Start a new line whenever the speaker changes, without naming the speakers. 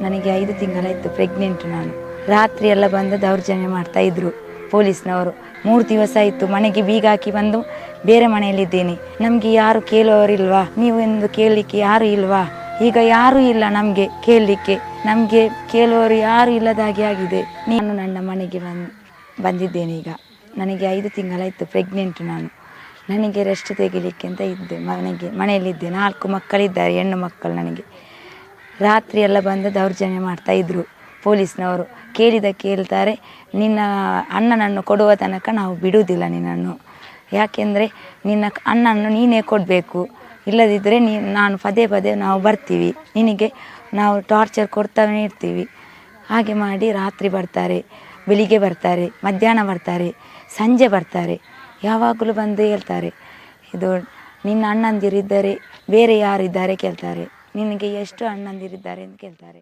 ನನಗೆ ಐದು ತಿಂಗಳಾಯಿತು ಪ್ರೆಗ್ನೆಂಟ್ ನಾನು. ರಾತ್ರಿ ಎಲ್ಲ ಬಂದು ದೌರ್ಜನ್ಯ ಮಾಡ್ತಾ ಇದ್ರು. ಪೊಲೀಸ್ನವರು. ಮೂರು ದಿವಸ ಆಯಿತು ಮನೆಗೆ ಬೀಗ ಹಾಕಿ ಬಂದು ಬೇರೆ ಮನೆಯಲ್ಲಿದ್ದೇನೆ. ನಮಗೆ ಯಾರು ಕೇಳುವವರಿಲ್ವಾ ನೀವು ಎಂದು ಕೇಳಲಿಕ್ಕೆ ಯಾರು ಇಲ್ವಾ? ಈಗ ಯಾರೂ ಇಲ್ಲ ನಮಗೆ ಕೇಳಲಿಕ್ಕೆ. ನಮಗೆ ಕೇಳುವವರು ಯಾರು ಇಲ್ಲದಾಗಿ ಆಗಿದೆ. ನಾನು ನನ್ನ ಮನೆಗೆ ಬಂದು, ಬಂದಿದ್ದೇನೆ ಈಗ. ನನಗೆ ಐದು ತಿಂಗಳಾಯಿತು ಪ್ರೆಗ್ನೆಂಟ್ ನಾನು. ನನಗೆ ರೆಸ್ಟ್ ತೆಗಿಲಿಕ್ಕೆ ಅಂತ ಇದ್ದೆ ಮನೆಗೆ, ಮನೆಯಲ್ಲಿದ್ದೆ. ನಾಲ್ಕು ಮಕ್ಕಳಿದ್ದಾರೆ, ಹೆಣ್ಣು ಮಕ್ಕಳು ನನಗೆ. ರಾತ್ರಿ ಎಲ್ಲ ಬಂದು ದೌರ್ಜನ್ಯ ಮಾಡ್ತಾ ಇದ್ರು ಪೊಲೀಸ್ನವರು. ಕೇಳಿದ ಕೇಳ್ತಾರೆ, ನಿನ್ನ ಅಣ್ಣನನ್ನು ಕೊಡುವ ತನಕ ನಾವು ಬಿಡುವುದಿಲ್ಲ ನಿನ್ನನ್ನು. ಯಾಕೆಂದರೆ ನಿನ್ನ ಅಣ್ಣನ್ನು ನೀನೇ ಕೊಡಬೇಕು. ಇಲ್ಲದಿದ್ದರೆ ನೀ, ನಾನು ಪದೇ ಪದೇ ನಾವು ಬರ್ತೀವಿ. ನಿನಗೆ ನಾವು ಟಾರ್ಚರ್ ಕೊಡ್ತಾನೆ ಇರ್ತೀವಿ. ಹಾಗೆ ಮಾಡಿ ರಾತ್ರಿ ಬರ್ತಾರೆ, ಬೆಳಿಗ್ಗೆ ಬರ್ತಾರೆ, ಮಧ್ಯಾಹ್ನ ಬರ್ತಾರೆ, ಸಂಜೆ ಬರ್ತಾರೆ. ಯಾವಾಗಲೂ ಬಂದು ಹೇಳ್ತಾರೆ, ಇದು ನಿನ್ನ ಅಣ್ಣಂದಿರಿದ್ದರೆ, ಬೇರೆ ಯಾರಿದ್ದಾರೆ? ಕೇಳ್ತಾರೆ. ನಿನಗೆ ಎಷ್ಟು ಅಣ್ಣಂದಿರಿದ್ದಾರೆ ಅಂತ ಕೇಳ್ತಾರೆ.